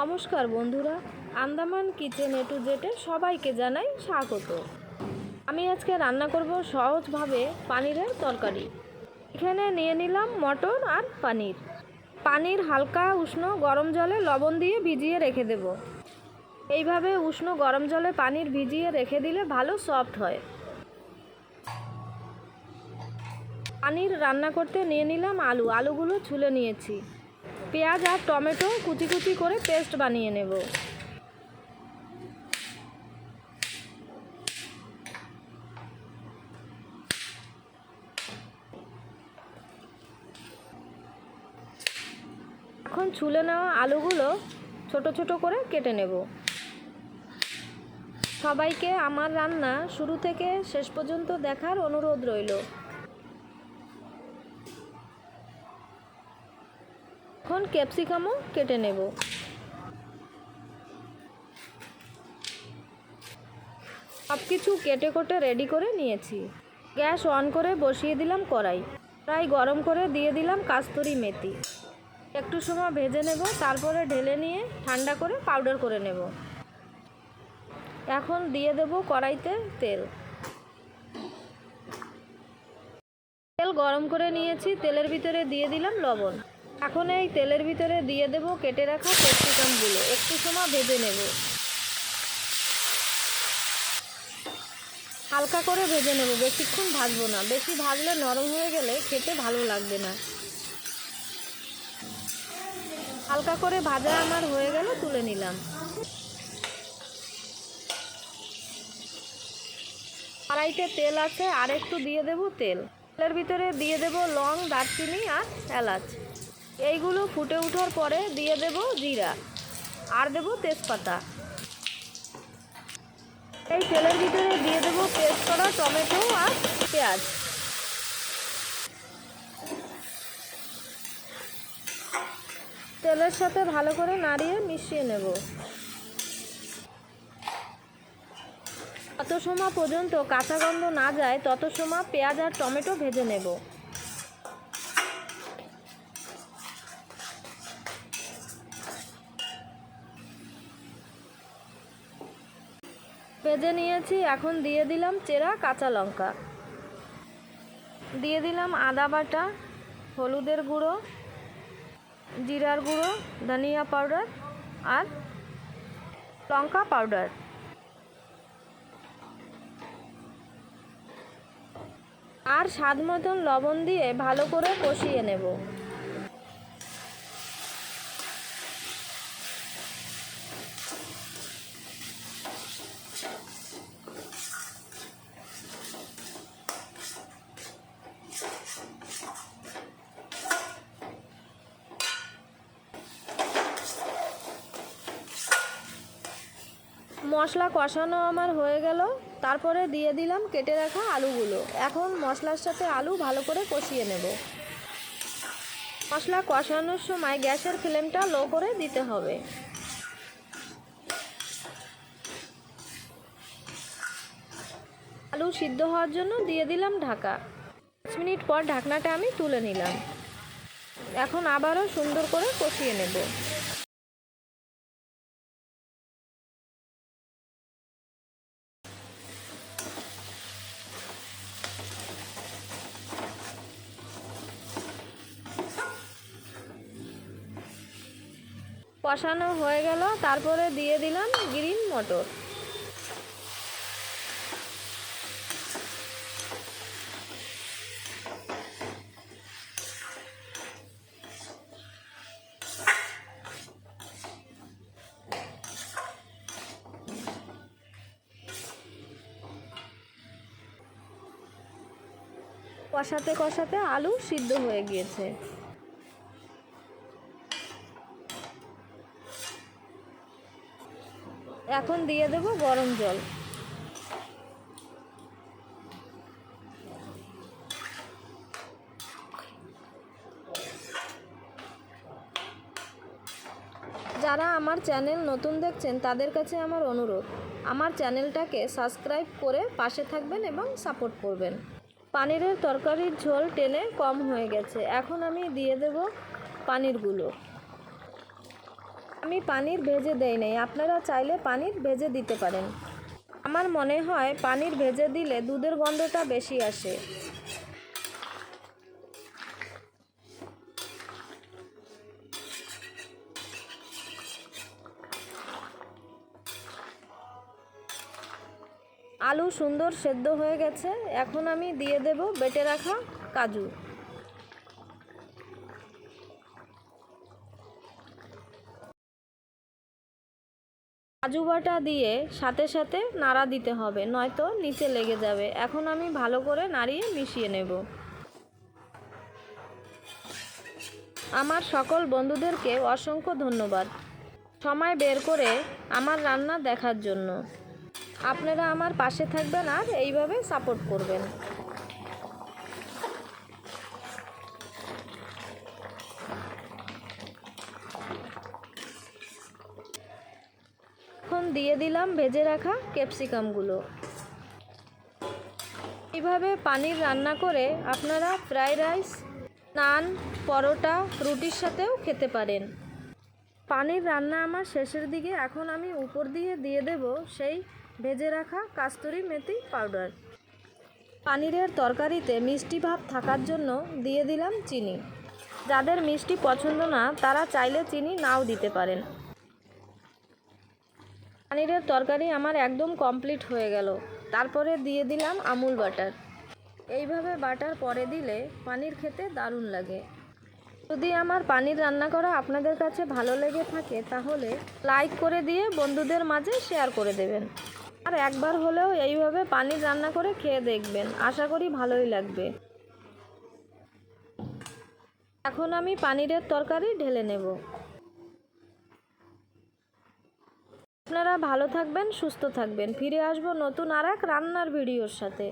নমস্কার বন্ধুরা, Andaman kitchen A to জেটে সবাইকে জানাই স্বাগত। আমি আজকে রান্না করব সহজভাবে পানিরের তরকারি। এখানে নিয়ে নিলাম মটর আর পানির। পানির হালকা উষ্ণ গরম জলে লবণ দিয়ে ভিজিয়ে রেখে দেব। এইভাবে উষ্ণ গরম জলে পানির ভিজিয়ে রেখে দিলে ভালো সফট হয়। পানির রান্না করতে নিয়ে নিলাম আলু। আলুগুলো ছুলে নিয়েছি। পেঁয়াজ আর টমেটো কুচি কুচি করে পেস্ট বানিয়ে নেব। এখন ছুলে নেওয়া আলুগুলো ছোট ছোট করে কেটে নেব। সবাইকে আমার রান্না শুরু থেকে শেষ পর্যন্ত দেখার অনুরোধ রইল। এখন ক্যাপসিকামও কেটে নেব। সব কিছু কেটে কোটে রেডি করে নিয়েছি। গ্যাস অন করে বসিয়ে দিলাম কড়াই। প্রায় গরম করে দিয়ে দিলাম কাস্তুরি মেথি। একটু সময় ভেজে নেব, তারপরে ঢেলে নিয়ে ঠান্ডা করে পাউডার করে নেব। এখন দিয়ে দেব কড়াইতে তেল। তেল গরম করে নিয়েছি, তেলের ভিতরে দিয়ে দিলাম লবণ। এখন এই তেলের ভিতরে দিয়ে দেব, কেটে রাখা ক্যাপসিকামগুলো। একটু সময় ভেজে নেব। হালকা করে ভেজে নেব, বেশিক্ষণ ভাজবো না। বেশি ভাজলে নরম হয়ে গেলে খেতে ভালো লাগবে না। হালকা করে ভাজা আমার হয়ে গেল তুলে নিলাম। কড়াইতে তেল আছে, আর একটু দিয়ে দেব তেল। তেলের ভিতরে দিয়ে দেব লং, দারচিনি আর এলাচ। এইগুলো ফুটে ওঠার পরে দিয়ে দেব জিরা। আর দেব তেজপাতা। এই তেলের ভিতরে দিয়ে দেব পেস্ট করা টমেটো আর পেঁয়াজ। তেলের সাথে ভালো করে নাড়িয়ে মিশিয়ে নেব। তত সময় পর্যন্ত কাঁচা গন্ধ না যায়, তত সময় পেঁয়াজ আর টমেটো ভেজে নেব। ভেজে নিয়েছি, এখন দিয়ে দিলাম চেরা কাঁচা লঙ্কা। দিয়ে দিলাম আদা বাটা, হলুদের গুঁড়ো, জিরার গুঁড়ো, ধনিয়া পাউডার আর লঙ্কা পাউডার। আর স্বাদ মতন লবণ দিয়ে ভালো করে কষিয়ে নেব। মশলা কষানো আমার হয়ে গেল। তারপরে দিয়ে দিলাম কেটে রাখা আলুগুলো। এখন মশলার সাথে আলু ভালো করে কষিয়ে নেব। মশলা কষানোর সময় গ্যাসের ফ্লেমটা লো করে দিতে হবে। আলু সিদ্ধ হওয়ার জন্য দিয়ে দিলাম ঢাকা। পাঁচ মিনিট পর ঢাকনাটা আমি তুলে নিলাম। এখন আবারও সুন্দর করে কষিয়ে নেব। কষানো হয়ে গেল তারপরে দিয়ে দিলাম গ্রিন মটর। কষাতে কষাতে আলু সিদ্ধ হয়ে গিয়েছে। এখন দিয়ে দেব গরম জল। যারা আমার চ্যানেল নতুন দেখছেন, তাদের কাছে আমার অনুরোধ, আমার চ্যানেলটাকে সাবস্ক্রাইব করে পাশে থাকবেন এবং সাপোর্ট করবেন। পানিরের তরকারির ঝোল টেনে কম হয়ে গেছে। এখন আমি দিয়ে দেব পানিরগুলো। আমি পানির ভেজে দেই নাই, আপনারা চাইলে পানির ভেজে দিতে পারেন। আমার মনে হয় পানির ভেজে দিলে দুধের গন্ধটা বেশি আসে। আলু সুন্দর সেদ্ধ হয়ে গেছে, এখন আমি দিয়ে দেব বেটে রাখা কাজু। কাজু বাটা দিয়ে সাথে সাথে নাড়া দিতে হবে, নয়তো নিচে লেগে যাবে। এখন আমি ভালো করে নাড়িয়ে মিশিয়ে নেব। আমার সকল বন্ধুদেরকে অসংখ্য ধন্যবাদ। সময় বের করে আমার রান্না দেখার জন্য। আপনারা আমার পাশে থাকবেন আর এইভাবে সাপোর্ট করবেন। দিয়ে দিলাম ভেজে রাখা ক্যাপসিকামগুলো। এইভাবে পানির রান্না করে আপনারা ফ্রাইড রাইস, নান, পরোটা, রুটির সাথেও খেতে পারেন। পানির রান্না আমার শেষের দিকে, এখন আমি উপর দিয়ে দিয়ে দেব সেই ভেজে রাখা কাস্তুরি মেথি পাউডার। পানিরের তরকারিতে মিষ্টি ভাব থাকার জন্য দিয়ে দিলাম চিনি। যাদের মিষ্টি পছন্দ না, তারা চাইলে চিনি নাও দিতে পারেন। পানিরের তরকারি আমার একদম কমপ্লিট হয়ে গেল। তারপরে দিয়ে দিলাম আমুল বাটার। এইভাবে বাটার পরে দিলে পানির খেতে দারুণ লাগে। যদি আমার পানির রান্না করা আপনাদের কাছে ভালো লেগে থাকে, তাহলে লাইক করে দিয়ে বন্ধুদের মাঝে শেয়ার করে দেবেন। আর একবার হলেও এইভাবে পানির রান্না করে খেয়ে দেখবেন। আশা করি ভালোই লাগবে। এখন আমি পানিরের তরকারি ঢেলে নেব। আপনারা ভালো থাকবেন সুস্থ থাকবেন। ফিরে আসব নতুন আর এক রান্নার ভিডিওর সাথে।